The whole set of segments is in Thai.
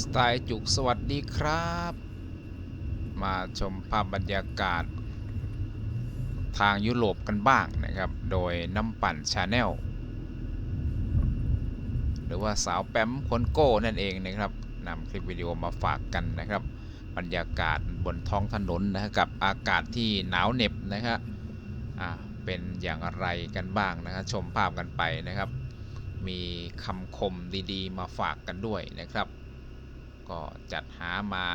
สไตล์จุกสวัสดีครับ มาชมภาพบรรยากาศ ทางยุโรปกันบ้างนะครับ โดยน้ำปั่นชาแนลหรือว่าสาวแปมคนโก้นั่นเองนะครับนำคลิปวิดีโอมาฝากกันนะครับ บรรยากาศบนท้องถนนนะกับอากาศที่หนาวเหน็บนะครับเป็นอย่างไรกันบ้างนะครับชมภาพกันไปนะครับ มีคำคมดีๆ มาฝากกันด้วยนะครับ ก็จัดหามา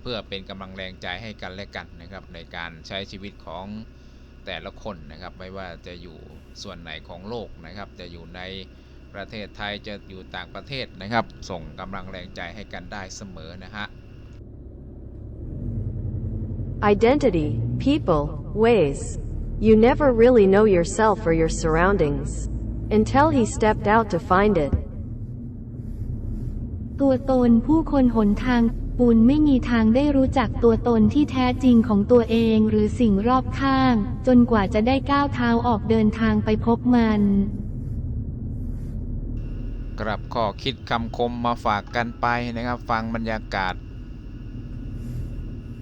เพื่อเป็นกำลังแรงใจให้กันและกันนะครับในการใช้ชีวิตของแต่ละคนนะครับไม่ว่าจะอยู่ส่วนไหนของโลกนะครับ จะอยู่ในประเทศไทยจะอยู่ต่างประเทศนะครับ ส่งกำลังแรงใจให้กันได้เสมอนะฮะ Identity, people, ways. You never really know yourself or your surroundings. Until he stepped out to find it. ตัวตนผู้คนหนทางปูนไม่มีทางได้รู้จักตัวตนที่แท้จริงของตัวเองหรือสิ่งรอบข้าง จนกว่าจะได้ก้าวเท้าออกเดินทางไปพบมันกลับข้อคิดคำคมมาฝากกันไปนะครับ ฟังบรรยากาศ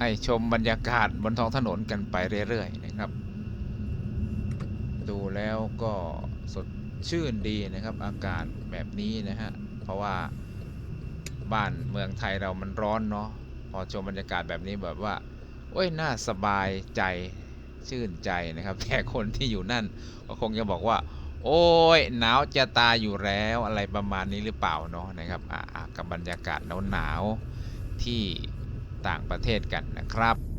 ให้ชมบรรยากาศบนท้องถนนกันไปเรื่อยๆนะครับ ดูแล้วก็สดชื่นดีนะครับ อากาศแบบนี้นะฮะเพราะว่า บ้านเมืองไทยเรามันร้อนเนาะพอชมบรรยากาศแบบนี้แบบว่า โอ้ยน่าสบายใจชื่นใจนะครับ แต่คนที่อยู่นั่นก็คงจะบอกว่า โอ้ยหนาวจะตายอยู่แล้วอะไรประมาณนี้หรือเปล่าเนาะนะครับกับบรรยากาศหนาวๆที่ต่างประเทศกันนะครับ